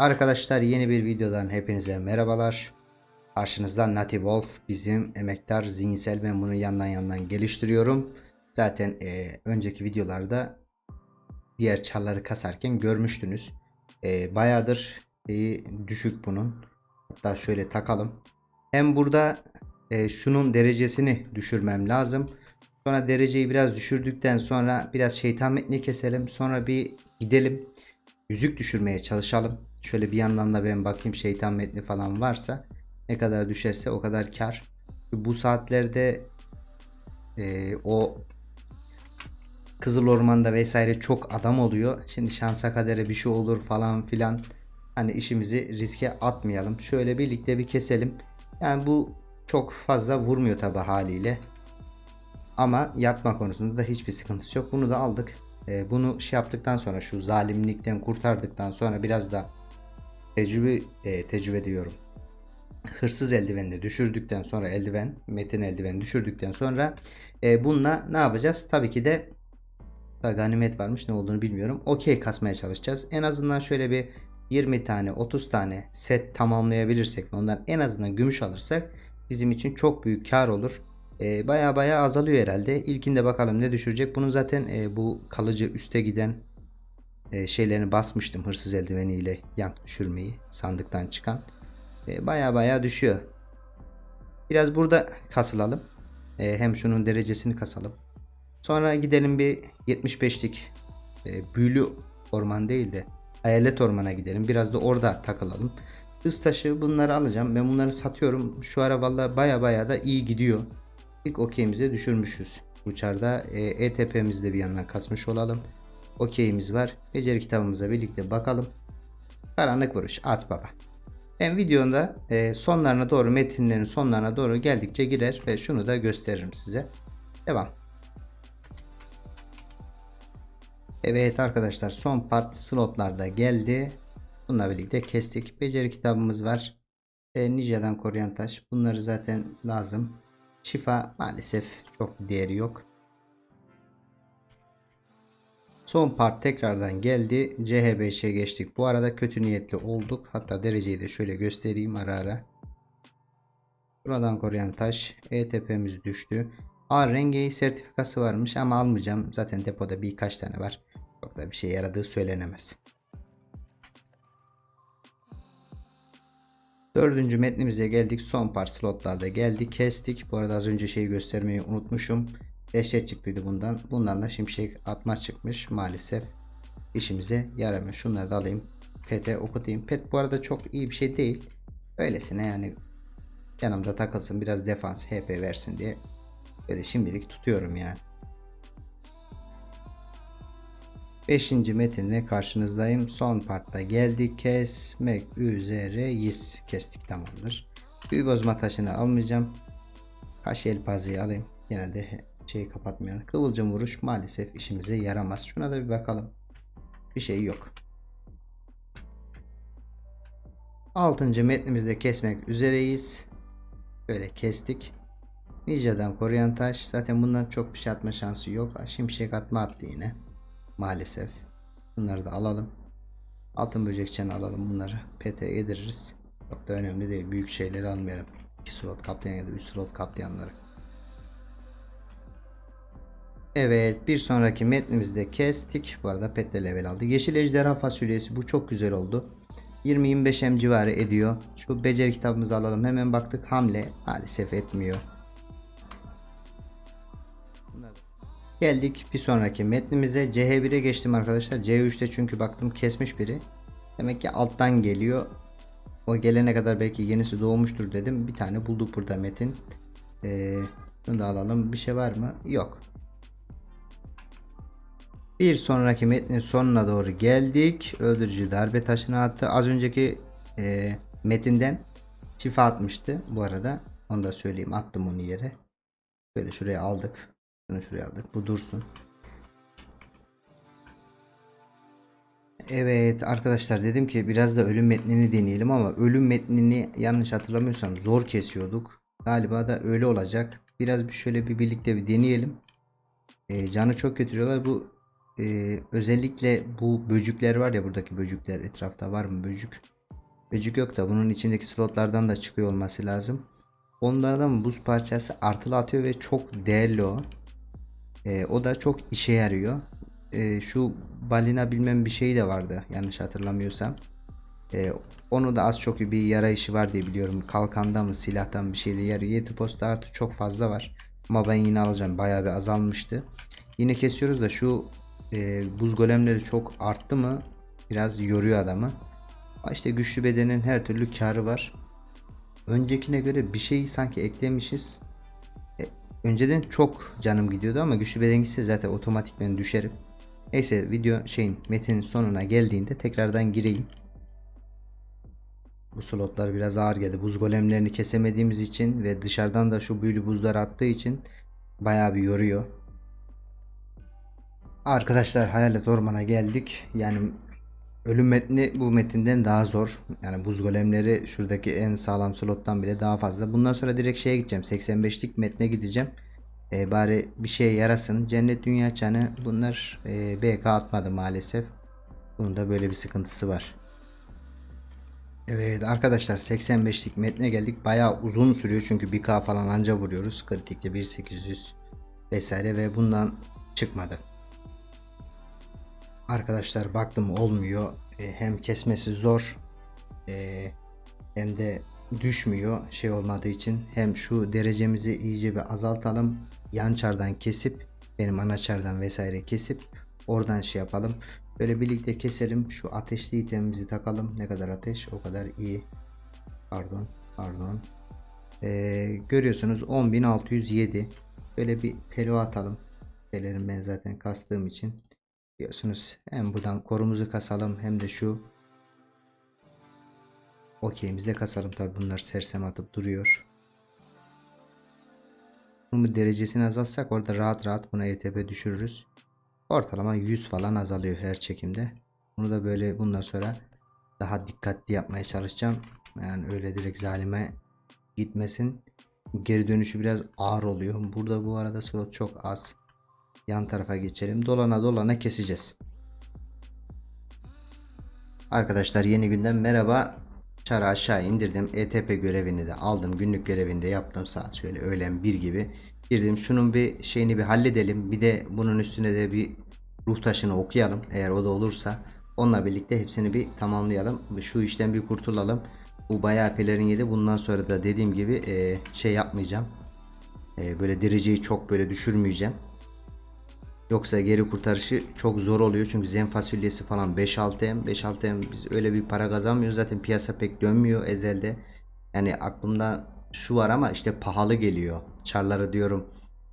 Arkadaşlar yeni bir videodan hepinize merhabalar. Karşınızda Nati Wolf bizim emektar zihinsel ben bunu yandan yandan geliştiriyorum. Zaten e, önceki videolarda diğer çarları kasarken görmüştünüz. E, bayağıdır şeyi düşük bunun. Hatta şöyle takalım. Hem burada e, şunun derecesini düşürmem lazım. Sonra dereceyi biraz düşürdükten sonra biraz şeytan metni keselim. Sonra bir gidelim. Yüzük düşürmeye çalışalım. Şöyle bir yandan da ben bakayım şeytan metni falan varsa ne kadar düşerse o kadar kar. Bu saatlerde e, o Kızıl Orman'da vesaire çok adam oluyor. Şimdi şansa kadere bir şey olur falan filan. Hani işimizi riske atmayalım. Şöyle birlikte bir keselim. Yani bu çok fazla vurmuyor tabi haliyle. Ama yapma konusunda da hiçbir sıkıntısı yok. Bunu da aldık. E, bunu şey yaptıktan sonra şu zalimlikten kurtardıktan sonra biraz da tecrübe e, tecrübe diyorum. Hırsız eldiveni de düşürdükten sonra eldiven, metin eldiveni düşürdükten sonra e, bununla ne yapacağız? Tabii ki de da ganimet varmış ne olduğunu bilmiyorum. Okey kasmaya çalışacağız. En azından şöyle bir 20 tane 30 tane set tamamlayabilirsek ve ondan en azından gümüş alırsak bizim için çok büyük kar olur. E, baya baya azalıyor herhalde. İlkinde bakalım ne düşürecek. Bunun zaten e, bu kalıcı üste giden e, şeylerini basmıştım hırsız eldiveniyle yank düşürmeyi sandıktan çıkan. E, baya baya düşüyor. Biraz burada kasılalım. E, hem şunun derecesini kasalım. Sonra gidelim bir 75'lik e, büyülü orman değil de hayalet ormana gidelim. Biraz da orada takılalım. Hız taşı bunları alacağım. Ben bunları satıyorum. Şu ara valla baya baya da iyi gidiyor. İlk okeyimize düşürmüşüz. Uçarda e, ETP'mizi de bir yandan kasmış olalım. Okeyimiz var. Beceri kitabımıza birlikte bakalım. Karanlık vuruş at baba. Ben videonda e, sonlarına doğru metinlerin sonlarına doğru geldikçe girer ve şunu da gösteririm size. Devam. Evet arkadaşlar son part slotlarda geldi. Bununla birlikte kestik. Beceri kitabımız var. E, Ninja'dan koruyan taş. Bunları zaten lazım. Şifa maalesef çok değeri yok. Son part tekrardan geldi. CH5'e geçtik. Bu arada kötü niyetli olduk. Hatta dereceyi de şöyle göstereyim ara ara. Buradan koruyan taş. ETP'miz düştü. A rengeyi sertifikası varmış ama almayacağım. Zaten depoda birkaç tane var. Çok da bir şey yaradığı söylenemez. Dördüncü metnimize geldik. Son part slotlarda geldi. Kestik. Bu arada az önce şeyi göstermeyi unutmuşum. Dehşet çıktıydı bundan. Bundan da şimşek atma çıkmış. Maalesef işimize yaramıyor. Şunları da alayım. Pet'e okutayım. Pet bu arada çok iyi bir şey değil. Öylesine yani yanımda takılsın biraz defans HP versin diye böyle şimdilik tutuyorum yani. Beşinci metinle karşınızdayım. Son partta geldik. Kesmek üzereyiz. Kestik tamamdır. Büyü bozma taşını almayacağım. Kaş elpazıyı alayım. Genelde şeyi kapatmayalım. Kıvılcım vuruş maalesef işimize yaramaz. Şuna da bir bakalım. Bir şey yok. Altıncı metnimizde kesmek üzereyiz. Böyle kestik. Ninja'dan koruyan taş. Zaten bundan çok bir şey atma şansı yok. Şimşek atma attı yine. Maalesef. Bunları da alalım. Altın böcekçeni alalım bunları. PT yediririz. Çok da önemli değil. Büyük şeyleri almayalım. 2 slot kaplayan ya da 3 slot kaplayanları. Evet bir sonraki metnimizde kestik. Bu arada pet de level aldı. Yeşil ejderha fasulyesi bu çok güzel oldu. 20-25 M civarı ediyor. Şu beceri kitabımızı alalım. Hemen baktık hamle maalesef etmiyor. Geldik bir sonraki metnimize. CH1'e geçtim arkadaşlar. C3'te çünkü baktım kesmiş biri. Demek ki alttan geliyor. O gelene kadar belki yenisi doğmuştur dedim. Bir tane bulduk burada metin. Ee, bunu da alalım. Bir şey var mı? Yok. Bir sonraki metnin sonuna doğru geldik. Öldürücü darbe taşını attı. Az önceki e, metinden şifa atmıştı bu arada. Onu da söyleyeyim. Attım onu yere. Böyle şuraya aldık. Bunu şuraya aldık. Bu dursun. Evet arkadaşlar dedim ki biraz da ölüm metnini deneyelim ama ölüm metnini yanlış hatırlamıyorsam zor kesiyorduk. Galiba da öyle olacak. Biraz bir şöyle bir birlikte bir deneyelim. E, canı çok götürüyorlar. Bu e, özellikle bu böcükler var ya buradaki böcükler etrafta var mı böcük? Böcük yok da bunun içindeki slotlardan da çıkıyor olması lazım. Onlardan buz parçası artılı atıyor ve çok değerli o. E, o da çok işe yarıyor. E, şu balina bilmem bir şey de vardı yanlış hatırlamıyorsam. E, onu da az çok bir yara işi var diye biliyorum. Kalkanda mı silahtan bir şeyle yarıyor. Yeti posta artı çok fazla var. Ama ben yine alacağım. Bayağı bir azalmıştı. Yine kesiyoruz da şu e, buz golemleri çok arttı mı biraz yoruyor adamı. İşte güçlü bedenin her türlü karı var. Öncekine göre bir şey sanki eklemişiz. E, önceden çok canım gidiyordu ama güçlü beden gitse zaten otomatikmen düşerim. Neyse video şeyin metinin sonuna geldiğinde tekrardan gireyim. Bu slotlar biraz ağır geldi. Buz golemlerini kesemediğimiz için ve dışarıdan da şu büyülü buzlar attığı için bayağı bir yoruyor. Arkadaşlar Hayalet Orman'a geldik. Yani ölüm metni bu metinden daha zor. Yani buz golemleri şuradaki en sağlam slottan bile daha fazla. Bundan sonra direkt şeye gideceğim. 85'lik metne gideceğim. Ee, bari bir şeye yarasın. Cennet Dünya Çanı bunlar e, BK atmadı maalesef. Bunun da böyle bir sıkıntısı var. Evet arkadaşlar 85'lik metne geldik. Bayağı uzun sürüyor çünkü 1K falan anca vuruyoruz. Kritikte 1800 vesaire ve bundan çıkmadı. Arkadaşlar baktım olmuyor. E, hem kesmesi zor e, hem de düşmüyor şey olmadığı için. Hem şu derecemizi iyice bir azaltalım. Yan çardan kesip benim ana çardan vesaire kesip oradan şey yapalım. Böyle birlikte keselim. Şu ateşli itemimizi takalım. Ne kadar ateş o kadar iyi. Pardon. Pardon. Ee, görüyorsunuz 10.607. Böyle bir pelo atalım. Pelerin ben zaten kastığım için. Diyorsunuz hem buradan korumuzu kasalım hem de şu okeyimizde kasalım. Tabi bunlar sersem atıp duruyor. Bunun derecesini azaltsak orada rahat rahat buna ETP düşürürüz. Ortalama 100 falan azalıyor her çekimde. Bunu da böyle bundan sonra daha dikkatli yapmaya çalışacağım. Yani öyle direkt zalime gitmesin. Geri dönüşü biraz ağır oluyor. Burada bu arada slot çok az. Yan tarafa geçelim. Dolana dolana keseceğiz. Arkadaşlar yeni günden merhaba. Çarı aşağı indirdim. ETP görevini de aldım. Günlük görevini de yaptım. Saat şöyle öğlen 1 gibi. Girdim. Şunun bir şeyini bir halledelim. Bir de bunun üstüne de bir ruh taşını okuyalım. Eğer o da olursa. Onunla birlikte hepsini bir tamamlayalım. Şu işten bir kurtulalım. Bu bayağı pelerin yedi. Bundan sonra da dediğim gibi e, şey yapmayacağım. E, böyle dereceyi çok böyle düşürmeyeceğim. Yoksa geri kurtarışı çok zor oluyor. Çünkü zen fasulyesi falan 5-6M. 5-6M biz öyle bir para kazanmıyoruz. Zaten piyasa pek dönmüyor ezelde. Yani aklımda şu var ama işte pahalı geliyor. Çarları diyorum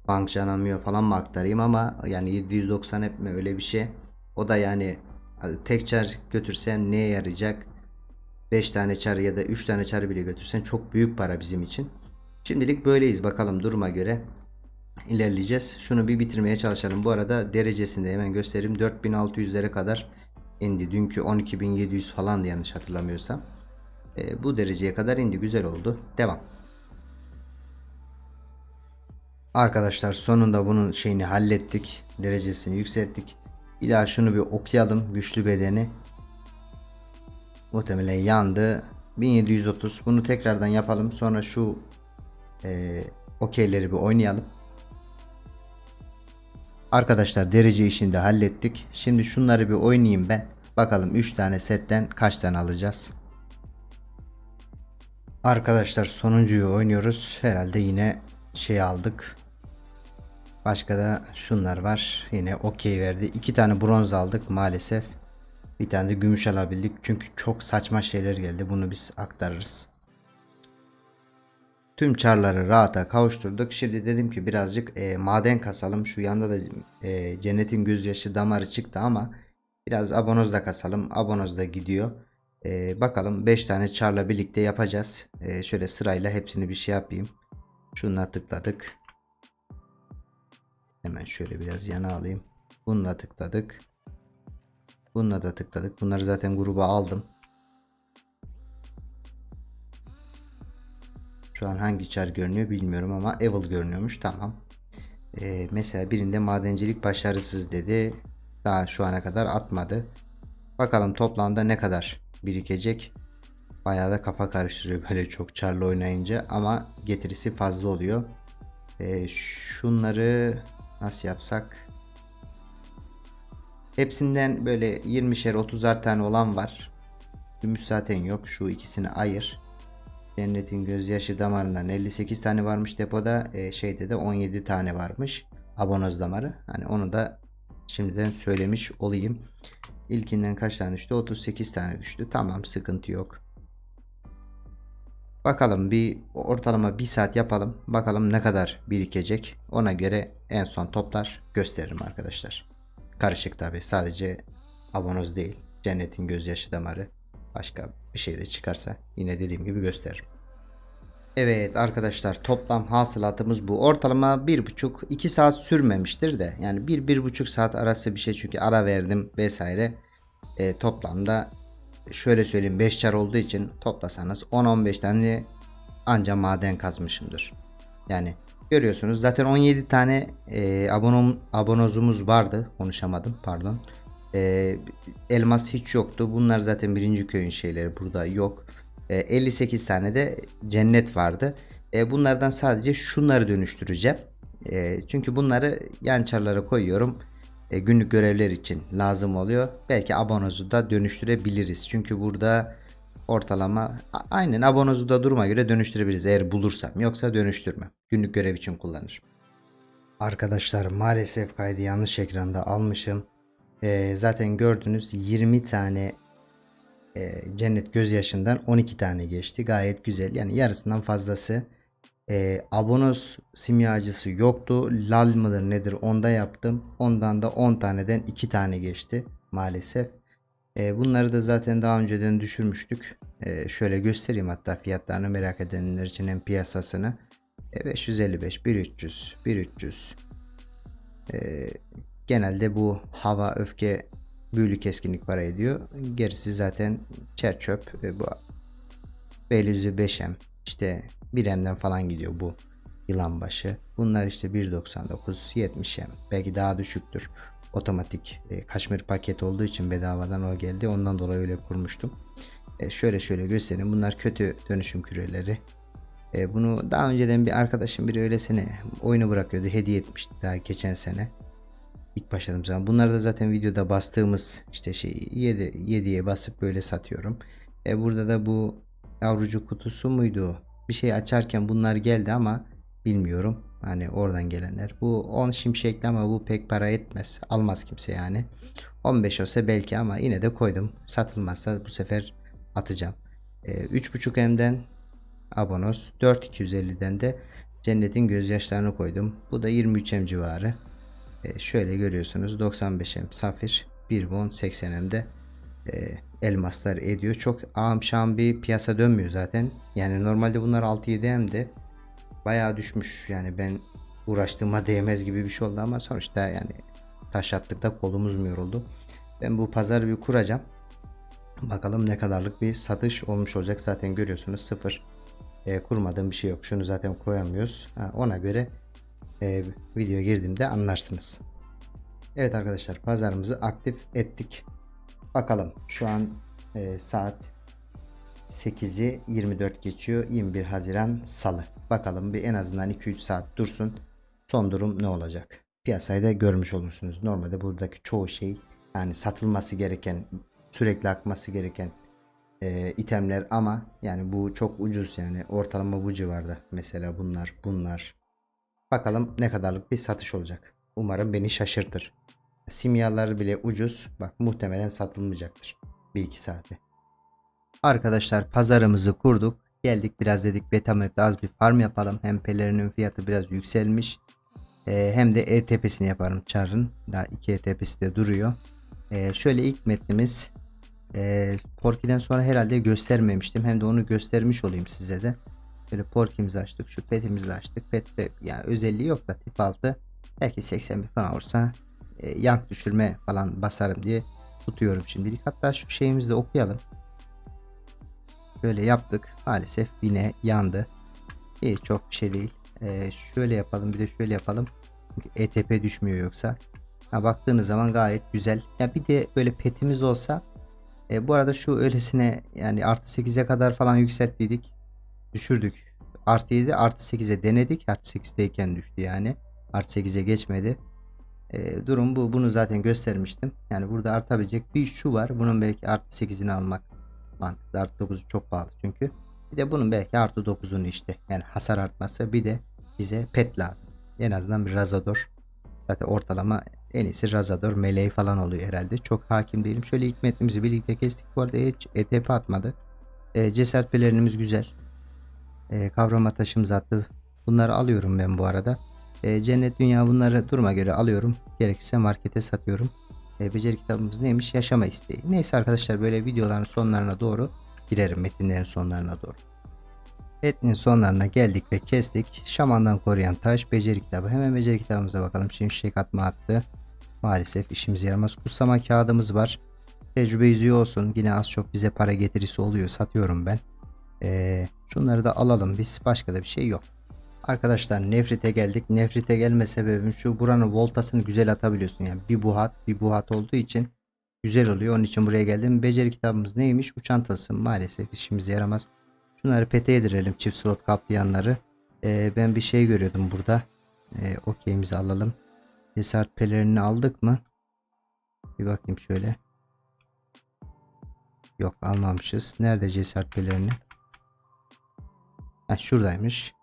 bank canamıyor falan mı aktarayım ama yani 790 hep öyle bir şey. O da yani tek çar götürsem neye yarayacak? 5 tane çar ya da 3 tane çar bile götürsen çok büyük para bizim için. Şimdilik böyleyiz bakalım duruma göre ilerleyeceğiz. Şunu bir bitirmeye çalışalım. Bu arada derecesinde hemen göstereyim. 4600'lere kadar indi. Dünkü 12700 falan yanlış hatırlamıyorsam. E, bu dereceye kadar indi. Güzel oldu. Devam. Arkadaşlar sonunda bunun şeyini hallettik. Derecesini yükselttik. Bir daha şunu bir okuyalım. Güçlü bedeni. Muhtemelen yandı. 1730. Bunu tekrardan yapalım. Sonra şu e, okeyleri bir oynayalım. Arkadaşlar derece işini de hallettik. Şimdi şunları bir oynayayım ben. Bakalım 3 tane setten kaç tane alacağız. Arkadaşlar sonuncuyu oynuyoruz. Herhalde yine şey aldık. Başka da şunlar var. Yine okey verdi. 2 tane bronz aldık maalesef. Bir tane de gümüş alabildik. Çünkü çok saçma şeyler geldi. Bunu biz aktarırız. Tüm çarları rahata kavuşturduk. Şimdi dedim ki birazcık e, maden kasalım. Şu yanda da e, cennetin gözyaşı damarı çıktı ama biraz abonoz da kasalım. Abonoz da gidiyor. E, bakalım 5 tane çarla birlikte yapacağız. E, şöyle sırayla hepsini bir şey yapayım. Şununla tıkladık. Hemen şöyle biraz yana alayım. Bununla tıkladık. Bununla da tıkladık. Bunları zaten gruba aldım. Şu an hangi çar görünüyor bilmiyorum ama Evil görünüyormuş. Tamam. Ee, mesela birinde madencilik başarısız dedi. Daha şu ana kadar atmadı. Bakalım toplamda ne kadar birikecek. Bayağı da kafa karıştırıyor böyle çok çarlı oynayınca ama getirisi fazla oluyor. Ee, şunları nasıl yapsak? Hepsinden böyle 20'şer 30'ar tane olan var. Gümüş zaten yok. Şu ikisini ayır. Cennetin gözyaşı damarından 58 tane varmış depoda. Ee, şeyde de 17 tane varmış. Abonoz damarı. Hani onu da şimdiden söylemiş olayım. İlkinden kaç tane düştü? 38 tane düştü. Tamam sıkıntı yok. Bakalım bir ortalama bir saat yapalım. Bakalım ne kadar birikecek. Ona göre en son toplar gösteririm arkadaşlar. Karışık tabi sadece abonoz değil. Cennetin gözyaşı damarı. Başka bir şey de çıkarsa yine dediğim gibi gösteririm. Evet arkadaşlar toplam hasılatımız bu. Ortalama 1,5-2 saat sürmemiştir de. Yani 1-1,5 saat arası bir şey çünkü ara verdim vesaire. E, toplamda şöyle söyleyeyim 5 çar olduğu için toplasanız 10-15 tane anca maden kazmışımdır. Yani görüyorsunuz zaten 17 tane e, abonom, abonozumuz vardı. Konuşamadım pardon. E, elmas hiç yoktu. Bunlar zaten birinci köyün şeyleri burada yok. E, 58 tane de cennet vardı. E, bunlardan sadece şunları dönüştüreceğim. E, çünkü bunları yan çarlara koyuyorum. E, günlük görevler için lazım oluyor. Belki abonozu da dönüştürebiliriz. Çünkü burada ortalama aynen abonozu da duruma göre dönüştürebiliriz eğer bulursam. Yoksa dönüştürmem. Günlük görev için kullanırım. Arkadaşlar maalesef kaydı yanlış ekranda almışım. E, zaten gördünüz 20 tane e, cennet gözyaşından 12 tane geçti. Gayet güzel. Yani yarısından fazlası. E, abonos simyacısı yoktu. Lal mıdır nedir onda yaptım. Ondan da 10 taneden 2 tane geçti maalesef. E, bunları da zaten daha önceden düşürmüştük. E, şöyle göstereyim hatta fiyatlarını merak edenler için hem piyasasını. E, 555, 1300, 1300. E, genelde bu hava, öfke, büyülü keskinlik para ediyor. Gerisi zaten çer çöp. E, bu Beylikdüzü 5M işte 1M'den falan gidiyor bu yılan başı. Bunlar işte 1.99 70M belki daha düşüktür. Otomatik e, kaşmir paket olduğu için bedavadan o geldi. Ondan dolayı öyle kurmuştum. E, şöyle şöyle göstereyim. Bunlar kötü dönüşüm küreleri. E, bunu daha önceden bir arkadaşım biri öylesine oyunu bırakıyordu. Hediye etmişti daha geçen sene. İlk başladığım zaman. Bunları da zaten videoda bastığımız işte şey 7 7'ye basıp böyle satıyorum. E, burada da bu yavrucu kutusu muydu? Bir şey açarken bunlar geldi ama bilmiyorum. Hani oradan gelenler. Bu 10 şimşekli ama bu pek para etmez. Almaz kimse yani. 15 olsa belki ama yine de koydum. Satılmazsa bu sefer atacağım. E, 3.5M'den abonos. 4.250'den de cennetin gözyaşlarını koydum. Bu da 23M civarı. E, şöyle görüyorsunuz 95M safir 1 won 80M'de e, elmaslar ediyor. Çok ağam şam bir piyasa dönmüyor zaten. Yani normalde bunlar 6-7M'de bayağı düşmüş. Yani ben uğraştığıma değmez gibi bir şey oldu ama sonuçta yani taş attıkta kolumuz mu yoruldu. Ben bu pazarı bir kuracağım. Bakalım ne kadarlık bir satış olmuş olacak. Zaten görüyorsunuz sıfır. E, kurmadığım bir şey yok. Şunu zaten koyamıyoruz. Ha, ona göre e, videoya girdiğimde anlarsınız. Evet arkadaşlar pazarımızı aktif ettik. Bakalım şu an e, saat 8'i 24 geçiyor. 21 Haziran Salı. Bakalım bir en azından 2-3 saat dursun. Son durum ne olacak? Piyasayı da görmüş olursunuz. Normalde buradaki çoğu şey yani satılması gereken sürekli akması gereken e, itemler ama yani bu çok ucuz yani ortalama bu civarda. Mesela bunlar bunlar Bakalım ne kadarlık bir satış olacak. Umarım beni şaşırtır. Simyalar bile ucuz. Bak muhtemelen satılmayacaktır. Bir iki saate. Arkadaşlar pazarımızı kurduk. Geldik biraz dedik beta map'te az bir farm yapalım. Hem pelerinin fiyatı biraz yükselmiş. Ee, hem de ETP'sini yaparım çarın. Daha iki ETP'si de duruyor. Ee, şöyle ilk metnimiz. Ee, Porky'den sonra herhalde göstermemiştim. Hem de onu göstermiş olayım size de. Böyle porkimizi açtık. Şu petimizi açtık. Pet de yani özelliği yok da tip altı. Belki 81 falan olursa e, yank düşürme falan basarım diye tutuyorum şimdilik. Hatta şu şeyimizi de okuyalım. Böyle yaptık. Maalesef yine yandı. İyi çok bir şey değil. E, şöyle yapalım bir de şöyle yapalım. Çünkü ETP düşmüyor yoksa. Ha, baktığınız zaman gayet güzel. Ya bir de böyle petimiz olsa e, bu arada şu öylesine yani artı 8'e kadar falan yükselttiydik. Düşürdük. Artı 7 artı 8'e denedik. Artı 8'deyken düştü yani. Artı 8'e geçmedi. E, durum bu. Bunu zaten göstermiştim. Yani burada artabilecek bir şu var. Bunun belki artı 8'ini almak mantıklı. Artı 9'u çok pahalı çünkü. Bir de bunun belki artı 9'unu işte. Yani hasar artması. Bir de bize pet lazım. En azından bir Razador. Zaten ortalama en iyisi Razador meleği falan oluyor herhalde. Çok hakim değilim. Şöyle ilk metnimizi birlikte kestik. Bu arada hiç ETP atmadı. E, cesaret pelerinimiz güzel. E, kavrama taşımız attı. Bunları alıyorum ben bu arada. E, cennet dünya bunları duruma göre alıyorum. Gerekirse markete satıyorum. E, beceri kitabımız neymiş? Yaşama isteği. Neyse arkadaşlar böyle videoların sonlarına doğru girerim. Metinlerin sonlarına doğru. Metnin sonlarına geldik ve kestik. Şamandan koruyan taş beceri kitabı. Hemen beceri kitabımıza bakalım. Şimşek atma attı. Maalesef işimize yaramaz. Kutsama kağıdımız var. Tecrübe yüzüğü olsun. Yine az çok bize para getirisi oluyor. Satıyorum ben. Ee, şunları da alalım biz. Başka da bir şey yok. Arkadaşlar nefrite geldik. Nefrite gelme sebebim şu. Buranın voltasını güzel atabiliyorsun. Yani bir buhat bir buhat olduğu için güzel oluyor. Onun için buraya geldim. Beceri kitabımız neymiş? Uçan tasım. Maalesef işimize yaramaz. Şunları pete yedirelim. Çift slot kaplayanları. Ee, ben bir şey görüyordum burada. Ee, Okeyimizi alalım. Cesaret pelerini aldık mı? Bir bakayım şöyle. Yok almamışız. Nerede cesaret pelerini? Heh, şuradaymış.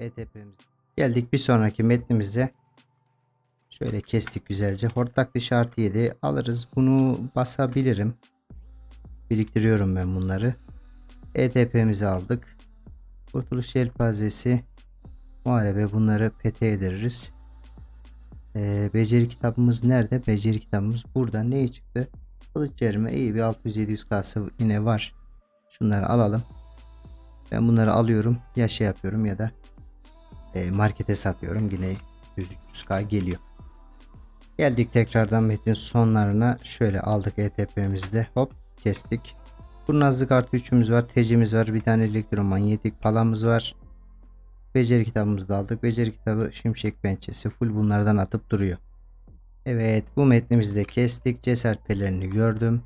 ETP'miz. Geldik bir sonraki metnimize. Şöyle kestik güzelce. Hortlak dışı artı 7 alırız. Bunu basabilirim. Biriktiriyorum ben bunları. ETP'mizi aldık. Kurtuluş Yelpazesi. Muharebe bunları pete ederiz. Ee, beceri kitabımız nerede? Beceri kitabımız burada. Ne çıktı? Kılıç yerime iyi bir 600-700 kası yine var. Şunları alalım. Ben bunları alıyorum. Ya şey yapıyorum ya da e, markete satıyorum. Yine 100-300k geliyor. Geldik tekrardan metin sonlarına. Şöyle aldık ETP'mizi de. Hop kestik. Kurnazlık artı 3'ümüz var. Tecimiz var. Bir tane elektromanyetik palamız var. Beceri kitabımızı da aldık. Beceri kitabı şimşek pençesi. Full bunlardan atıp duruyor. Evet bu metnimizi de kestik. Cesaret pelerini gördüm.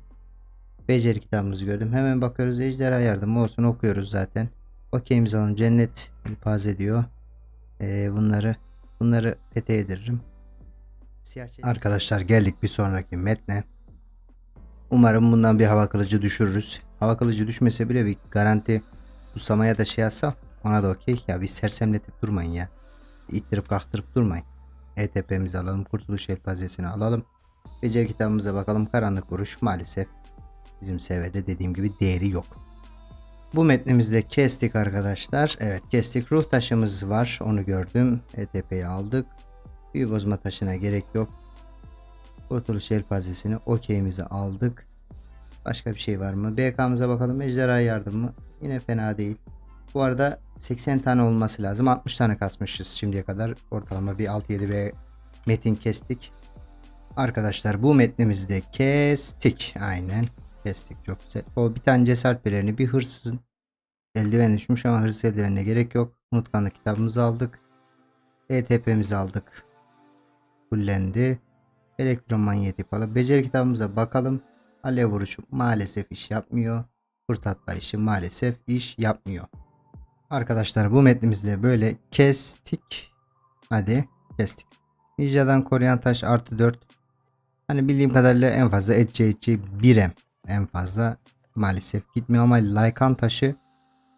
Beceri kitabımızı gördüm. Hemen bakıyoruz. Ejderha yardımı olsun okuyoruz zaten. Okeyimizi alalım. Cennet ilpaz ediyor. Ee, bunları bunları pete ediririm. Arkadaşlar geldik bir sonraki metne. Umarım bundan bir hava kılıcı düşürürüz. Hava kılıcı düşmese bile bir garanti susamaya da şey yapsa ona da okey. Ya bir sersemletip durmayın ya. İttirip kaktırıp durmayın. ETP'mizi alalım. Kurtuluş Elpazesini alalım. Beceri kitabımıza bakalım. Karanlık vuruş maalesef bizim seviyede dediğim gibi değeri yok. Bu metnimizde kestik arkadaşlar. Evet kestik. Ruh taşımız var. Onu gördüm. ETP'yi aldık. Büyü bozma taşına gerek yok. Kurtuluş Elpazesini okeyimizi aldık. Başka bir şey var mı? BK'mıza bakalım. Ejderha yardımı. Yine fena değil. Bu arada 80 tane olması lazım. 60 tane kasmışız şimdiye kadar. Ortalama bir 6-7 ve metin kestik. Arkadaşlar bu metnimizi de kestik. Aynen. Kestik çok güzel. O bir tane cesaret pelerini bir hırsızın eldiven düşmüş ama hırsız eldivenine gerek yok. Unutkanlık kitabımızı aldık. ETP'mizi aldık. Fullendi. Elektromanyetik falan. Beceri kitabımıza bakalım. Alev vuruşu maalesef iş yapmıyor. Kurt atlayışı maalesef iş yapmıyor. Arkadaşlar bu metnimizde böyle kestik. Hadi kestik. Ninja'dan koruyan taş artı 4. Hani bildiğim kadarıyla en fazla etçi etçi 1M en fazla maalesef gitmiyor ama Lycan taşı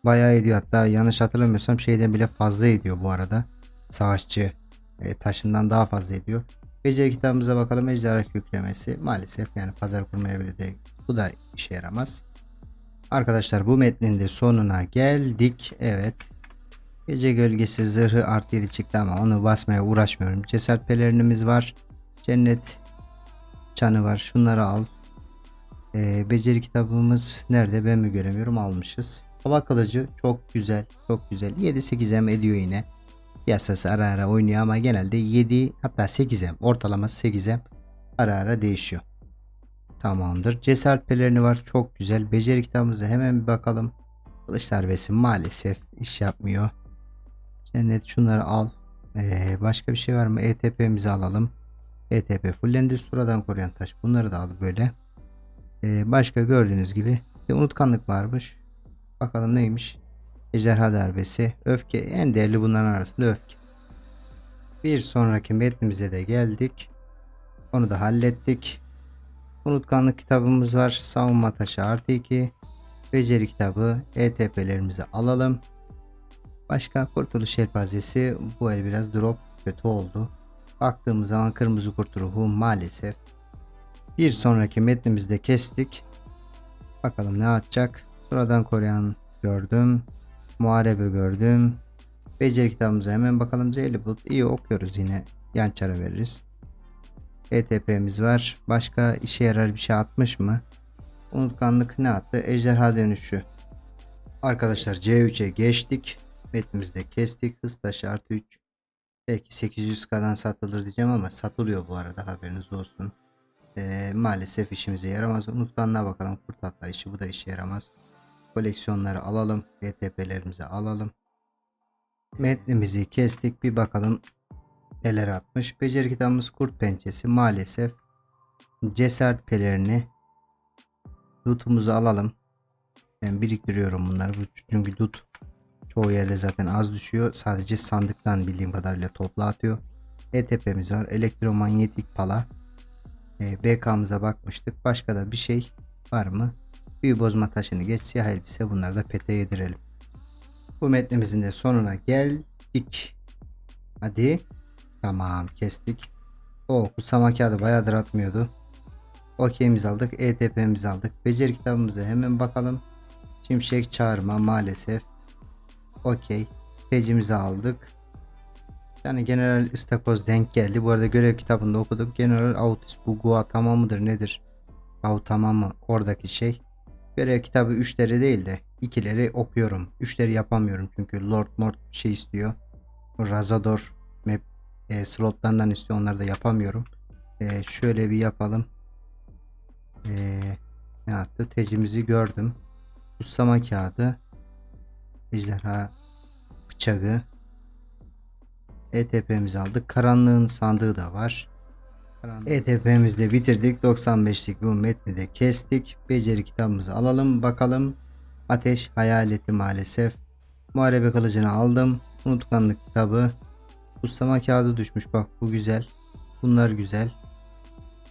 bayağı ediyor. Hatta yanlış hatırlamıyorsam şeyden bile fazla ediyor bu arada. Savaşçı e, taşından daha fazla ediyor. Beceri kitabımıza bakalım. Ejderha yüklemesi maalesef yani pazar kurmaya bile de bu da işe yaramaz. Arkadaşlar bu metnin de sonuna geldik. Evet. Gece gölgesi zırhı artı 7 çıktı ama onu basmaya uğraşmıyorum. Cesaret pelerinimiz var. Cennet çanı var. Şunları al. Ee, beceri kitabımız nerede ben mi göremiyorum almışız. Hava kılıcı çok güzel. Çok güzel. 7-8M ediyor yine. Yasası ara ara oynuyor ama genelde 7 hatta 8M. Ortalaması 8M. Ara ara değişiyor. Tamamdır. Cesaret pelerini var. Çok güzel. Beceri kitabımıza hemen bir bakalım. Kılıç darbesi maalesef iş yapmıyor. Cennet şunları al. Ee, başka bir şey var mı? ETP'mizi alalım. ETP fullendi. Suradan koruyan taş. Bunları da aldı böyle. Ee, başka gördüğünüz gibi de unutkanlık varmış. Bakalım neymiş. Ejderha darbesi. Öfke. En değerli bunların arasında öfke. Bir sonraki metnimize de geldik. Onu da hallettik. Unutkanlık kitabımız var. Savunma taşı artı 2. Beceri kitabı. ETP'lerimizi alalım. Başka kurtuluş yelpazesi. Bu el biraz drop kötü oldu. Baktığımız zaman kırmızı kurt ruhu maalesef. Bir sonraki metnimizde kestik. Bakalım ne atacak. Sıradan koruyan gördüm. Muharebe gördüm. Beceri kitabımıza hemen bakalım. Zehirli bulut iyi okuyoruz yine. Yan çara veririz. ETP'miz var. Başka işe yarar bir şey atmış mı? Unutkanlık ne attı? Ejderha dönüşü. Arkadaşlar C3'e geçtik. Metnimizde kestik. Hız taşı artı 3. Belki 800 kadar satılır diyeceğim ama satılıyor bu arada haberiniz olsun. Ee, maalesef işimize yaramaz. Unutkanlığa bakalım. Kurt atlayışı bu da işe yaramaz. Koleksiyonları alalım. ETP'lerimizi alalım. Metnimizi kestik. Bir bakalım neler atmış. Beceri kitabımız kurt pençesi maalesef. Cesaret pelerini Dutumuzu alalım. Ben biriktiriyorum bunları. Bu- Çünkü dut çoğu yerde zaten az düşüyor. Sadece sandıktan bildiğim kadarıyla topla atıyor. ETP'miz var. Elektromanyetik pala. Ee, BK'mıza bakmıştık. Başka da bir şey var mı? Büyü bozma taşını geç. Siyah elbise bunları da pete yedirelim. Bu metnimizin de sonuna geldik. Hadi. Tamam kestik. O kutsama kağıdı bayağıdır atmıyordu. Okey'imizi aldık. ETP'mizi aldık. Beceri kitabımıza hemen bakalım. Şimşek çağırma maalesef. Okey. Tecimizi aldık. Yani General İstakoz denk geldi. Bu arada görev kitabında okuduk. General Autis bu Gua tamam mıdır nedir? Gau tamam mı? Oradaki şey. Görev kitabı 3'leri değil de 2'leri okuyorum. 3'leri yapamıyorum çünkü Lord Mort şey istiyor. Razador map e, slotlarından istiyor. Onları da yapamıyorum. E, şöyle bir yapalım. E, ne yaptı? Tecimizi gördüm. Kutsama kağıdı. Ejderha bıçağı. ETP'mizi aldık. Karanlığın sandığı da var. ETP'mizi de bitirdik. 95'lik bu metni de kestik. Beceri kitabımızı alalım. Bakalım. Ateş hayaleti maalesef. Muharebe kılıcını aldım. Unutkanlık kitabı. Kutsama kağıdı düşmüş. Bak bu güzel. Bunlar güzel.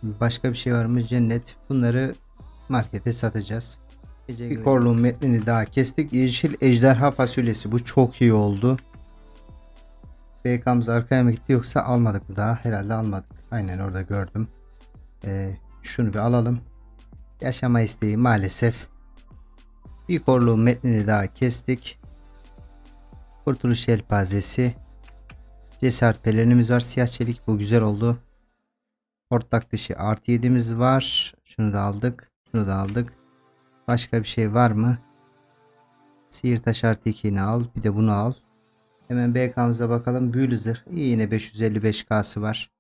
Başka bir şey var mı? Cennet. Bunları markete satacağız. Bir korluğun metnini daha kestik. Yeşil ejderha fasulyesi. Bu çok iyi oldu. BK'mız arkaya mı gitti yoksa almadık mı daha? Herhalde almadık. Aynen orada gördüm. Ee, şunu bir alalım. Yaşama isteği maalesef. Bir korluğun metnini daha kestik. Kurtuluş yelpazesi. Cesaret pelerinimiz var. Siyah çelik bu güzel oldu. Hortlak dışı artı 7'miz var. Şunu da aldık. Şunu da aldık. Başka bir şey var mı? Sihir taş artı 2'ni al. Bir de bunu al. Hemen BK'mıza bakalım. Büyülü. İyi yine 555K'sı var.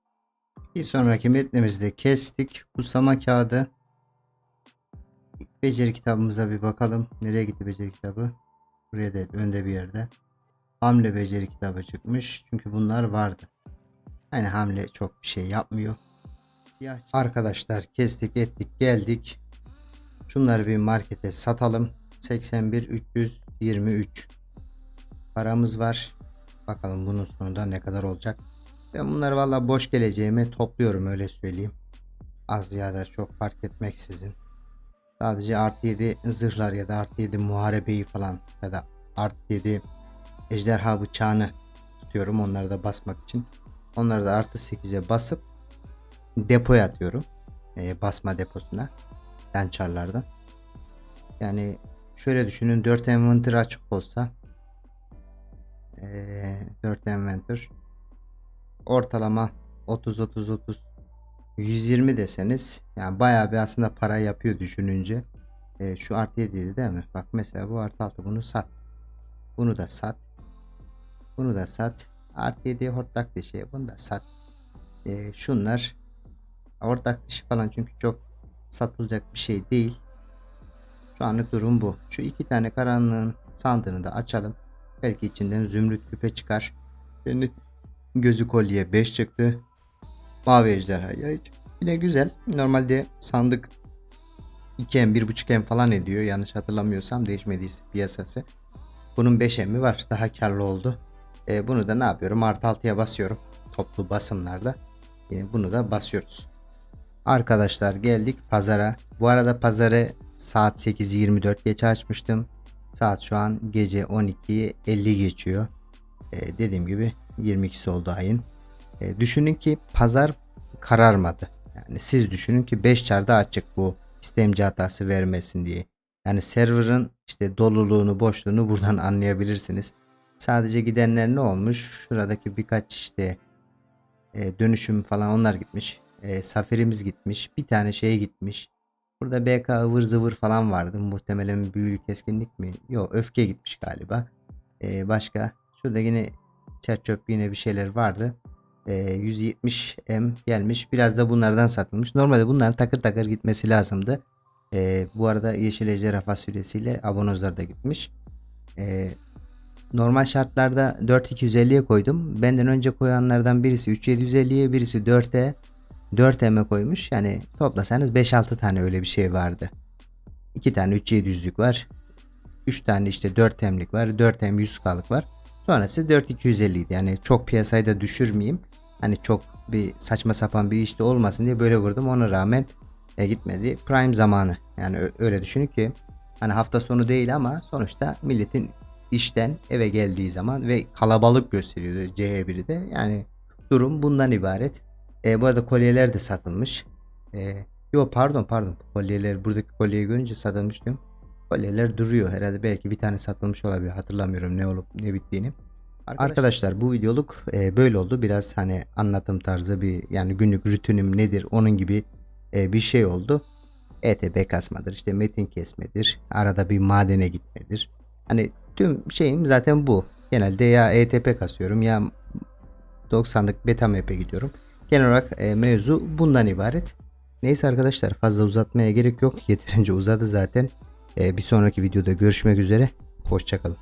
Bir sonraki metnimizde kestik. Kutsama kağıdı. Beceri kitabımıza bir bakalım. Nereye gitti beceri kitabı? Buraya değil. Önde bir yerde. Hamle beceri kitabı çıkmış. Çünkü bunlar vardı. Yani hamle çok bir şey yapmıyor. Arkadaşlar kestik ettik geldik. Şunları bir markete satalım. 81 323 paramız var. Bakalım bunun sonunda ne kadar olacak. Ben bunları valla boş geleceğime topluyorum öyle söyleyeyim. Az ya da çok fark etmeksizin. Sadece artı 7 zırhlar ya da artı 7 muharebeyi falan ya da artı 7 ejderha bıçağını tutuyorum onları da basmak için. Onları da artı 8'e basıp depoya atıyorum. Ee, basma deposuna. Yançarlardan. Yani şöyle düşünün 4 envanter açık olsa 4 envanter ortalama 30 30 30 120 deseniz yani bayağı bir aslında para yapıyor düşününce. Ee, şu artı 7 değil mi? Bak mesela bu artı 6 bunu sat. Bunu da sat. Bunu da sat. Artı 7 hortlak dışı bunu da sat. Ee, şunlar ortak dışı falan çünkü çok satılacak bir şey değil. Şu anlık durum bu. Şu iki tane karanlığın sandığını da açalım. Belki içinden zümrüt küpe çıkar. Benim gözü kolye 5 çıktı. Mavi ejderha. Ya, yine güzel. Normalde sandık 2M 1.5M falan ediyor. Yanlış hatırlamıyorsam değişmediyse piyasası. Bunun 5M'i var. Daha karlı oldu. E, bunu da ne yapıyorum? Artı 6'ya basıyorum. Toplu basımlarda. Yine bunu da basıyoruz. Arkadaşlar geldik pazara. Bu arada pazarı saat 8.24 geç açmıştım. Saat şu an gece 12.50 geçiyor. E, dediğim gibi 22'si oldu ayın. E, düşünün ki pazar kararmadı. Yani siz düşünün ki 5 çarda açık bu istemci hatası vermesin diye. Yani server'ın işte doluluğunu, boşluğunu buradan anlayabilirsiniz. Sadece gidenler ne olmuş? Şuradaki birkaç işte e, dönüşüm falan onlar gitmiş. E, Safirimiz gitmiş. Bir tane şey gitmiş. Burada BK ıvır zıvır falan vardı. Muhtemelen büyülü keskinlik mi? Yok öfke gitmiş galiba. E, başka şurada yine çer çöp yine bir şeyler vardı. E, 170M gelmiş. Biraz da bunlardan satılmış. Normalde bunların takır takır gitmesi lazımdı. E, bu arada Yeşil Ejderha fasulyesiyle abonozlar da gitmiş. E, normal şartlarda 4250'ye koydum. Benden önce koyanlardan birisi 3750'ye birisi 4'e 4M'e koymuş. Yani toplasanız 5-6 tane öyle bir şey vardı. 2 tane 3700'lük var. 3 tane işte 4M'lik var. 4M 100K'lık var. Sonrası 4250 idi. Yani çok piyasayı da düşürmeyeyim. Hani çok bir saçma sapan bir işte olmasın diye böyle kurdum. Ona rağmen e, gitmedi. Prime zamanı. Yani öyle düşünün ki hani hafta sonu değil ama sonuçta milletin işten eve geldiği zaman ve kalabalık gösteriyordu CH1'i de. Yani durum bundan ibaret. E, bu arada kolyeler de satılmış. E, yo pardon pardon kolyeler buradaki kolyeyi görünce satılmış diyorum. Kolyeler duruyor herhalde belki bir tane satılmış olabilir hatırlamıyorum ne olup ne bittiğini. Arkadaşlar, bu videoluk e, böyle oldu biraz hani anlatım tarzı bir yani günlük rutinim nedir onun gibi e, bir şey oldu. ETB kasmadır işte metin kesmedir arada bir madene gitmedir. Hani tüm şeyim zaten bu. Genelde ya ETP kasıyorum ya 90'lık beta map'e gidiyorum. Genel olarak e, mevzu bundan ibaret. Neyse arkadaşlar fazla uzatmaya gerek yok. Yeterince uzadı zaten. E, bir sonraki videoda görüşmek üzere. Hoşçakalın.